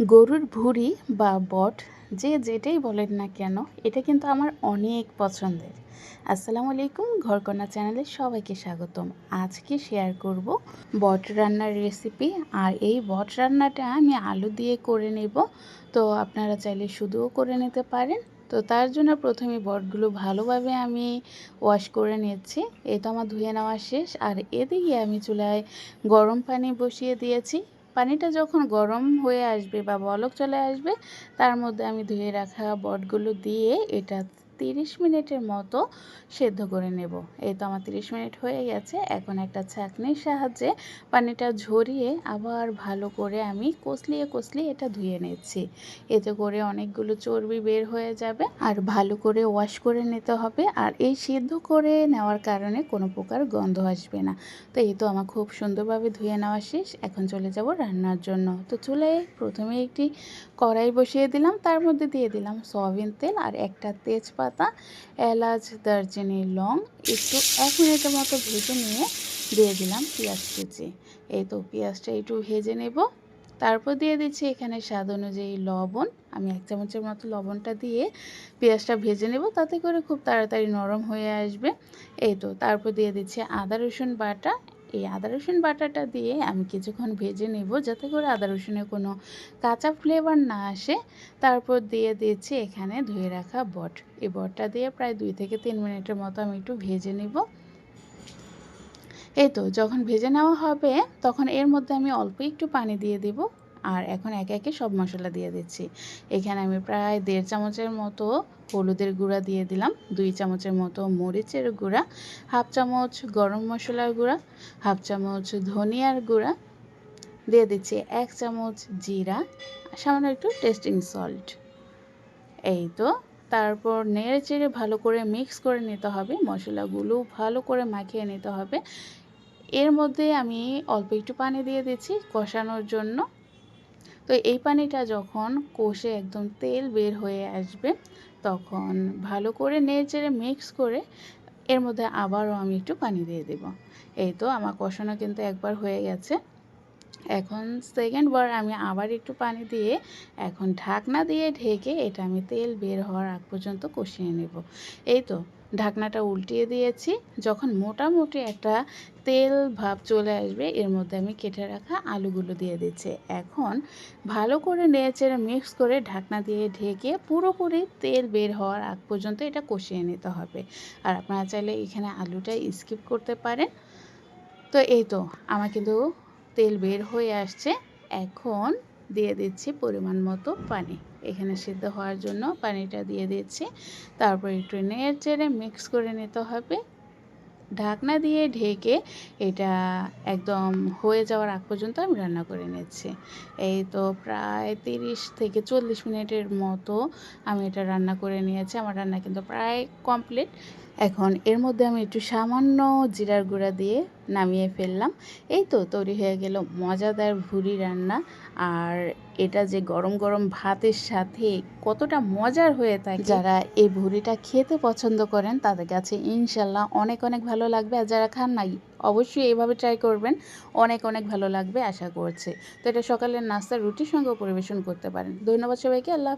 গরুর ভুঁড়ি বা বট, যে যেটাই বলেন না কেন, এটা কিন্তু আমার অনেক পছন্দের। আসসালামু আলাইকুম, ঘরকন্যা চ্যানেলে সবাইকে স্বাগতম। আজকে শেয়ার করব বট রান্নার রেসিপি, আর এই বট রান্নাটা আমি আলু দিয়ে করে নেব। তো আপনারা চাইলে শুধুও করে নিতে পারেন। তো তার জন্য প্রথমে বটগুলো ভালোভাবে আমি ওয়াশ করে নিচ্ছি। এ তো আমার ধুয়ে নেওয়া শেষ। আর এদিকে আমি চুলায় গরম পানি বসিয়ে দিয়েছি। পানিটা যখন গরম হয়ে আসবে বা বলক চলে আসবে, তার মধ্যে আমি ধুয়ে রাখা বটগুলো দিয়ে এটা তিরিশ মিনিটের মতো সেদ্ধ করে নেব। এই তো আমার তিরিশ মিনিট হয়ে গেছে। এখন একটা ছাঁকনির সাহায্যে পানিটা ঝরিয়ে আবার ভালো করে আমি কষলিয়ে কষলিয়ে এটা ধুয়ে নিচ্ছি। এতে করে অনেকগুলো চর্বি বের হয়ে যাবে আর ভালো করে ওয়াশ করে নিতে হবে। আর এই সিদ্ধ করে নেওয়ার কারণে কোনো প্রকার গন্ধ আসবে না। তো এই তো আমার খুব সুন্দরভাবে ধুয়ে নেওয়া শেষ। এখন চলে যাব রান্নার জন্য। তো চুলে প্রথমে একটি কড়াই বসিয়ে দিলাম। তার মধ্যে দিয়ে দিলাম সয়াবিন তেল আর একটা তেজপাতা এলাচ, দারচিনি, লং একটু এক মিনিটের মতো ভেজে নিয়ে দিয়ে দিলাম পেঁয়াজ কুচি। এই তো পেঁয়াজটা একটু ভেজে নেব। তারপর দিয়ে দিচ্ছি এখানে স্বাদ অনুযায়ী লবণ। আমি এক চামচের মতো লবণটা দিয়ে পেঁয়াজটা ভেজে নেব, তাতে করে খুব তাড়াতাড়ি নরম হয়ে আসবে। এই তো, তারপর দিয়ে দিচ্ছি আদা, রসুন বাটা এই আদা, রসুন বাটাটা দিয়ে আমি কিছুক্ষণ ভেজে নেব যাতে করে আদা, রসুনের কোনো কাঁচা ফ্লেভার না আসে। তারপর দিয়ে দিয়েছি এখানে ধুয়ে রাখা বট। এই বটটা দিয়ে প্রায় দুই থেকে তিন মিনিটের মতো আমি একটু ভেজে নেব। এই তো, যখন ভেজে নেওয়া হবে, তখন এর মধ্যে আমি অল্প একটু পানি দিয়ে দেব। আর এখন একে একে সব মশলা দিয়ে দিচ্ছি। এখানে আমি প্রায় দেড় চামচের মতো হলুদের গুঁড়া দিয়ে দিলাম, দুই চামচের মতো মরিচের গুঁড়া, হাফ চামচ গরম মশলার গুঁড়া, হাফ চামচ ধনিয়ার গুঁড়া, দিয়ে দিচ্ছি এক চামচ জিরা, সামান্য একটু টেস্টিং সল্ট এই তো, তারপর নেড়ে চেড়ে ভালো করে মিক্স করে নিতে হবে, মশলাগুলো ভালো করে মাখিয়ে নিতে হবে। এর মধ্যে আমি অল্প একটু পানি দিয়ে দিচ্ছি কষানোর জন্য। তো এই পানিটা যখন কষে একদম তেল বের হয়ে আসবে, তখন ভালো করে নেড়ে মিক্স করে এর মধ্যে আবারও আমি একটু পানি দিয়ে দেব। এই তো আমার কষানো কিন্তু একবার হয়ে গেছে। এখন সেকেন্ড বার আমি আবার একটু পানি দিয়ে এখন ঢাকনা দিয়ে ঢেকে এটা আমি তেল বের হওয়ার আগ পর্যন্ত কষিয়ে নেব। এই তো ঢাকনাটা উল্টিয়ে দিয়েছি। যখন মোটামুটি একটা তেল ভাব চলে আসবে, এর মধ্যে আমি কেটে রাখা আলুগুলো দিয়ে দিচ্ছি। এখন ভালো করে নেড়েচেড়ে মিক্স করে ঢাকনা দিয়ে ঢেকে পুরোপুরি তেল বের হওয়ার আগ পর্যন্ত এটা কষিয়ে নিতে হবে। আর আপনারা চাইলে এখানে আলুটা স্কিপ করতে পারেন। তো এই তো, আমার কিন্তু তেল বের হয়ে আসছে। এখন দিয়ে দিচ্ছি পরিমাণ মতো পানি। এখানে সিদ্ধ হওয়ার জন্য পানিটা দিয়ে দিচ্ছি। তারপর একটু নেড়ে চেড়ে মিক্স করে নিতে হবে। ঢাকনা দিয়ে ঢেকে এটা একদম হয়ে যাওয়ার আগ পর্যন্ত আমি রান্না করে নিচ্ছি। এই তো প্রায় তিরিশ থেকে চল্লিশ মিনিটের মতো আমি এটা রান্না করে নিয়েছি। আমার রান্না কিন্তু প্রায় কমপ্লিট এখন এর মধ্যে আমি একটু সামান্য জিরার গুঁড়া দিয়ে নামিয়ে ফেললাম। এই তো তৈরি হয়ে গেল মজাদার ভুড়ি রান্না। আর এটা যে গরম গরম ভাতের সাথে কতটা মজার হয়ে থাকে। যারা এই ভুড়িটা খেতে পছন্দ করেন, তাদের কাছে ইনশাল্লাহ অনেক অনেক ভালো লাগবে। আর যারা খান নাই, অবশ্যই এইভাবে ট্রাই করবেন। অনেক অনেক ভালো লাগবে, আশা করছে। তো এটা সকালের নাস্তা, রুটির সঙ্গেও পরিবেশন করতে পারেন। ধন্যবাদ সবাইকে, আল্লাহ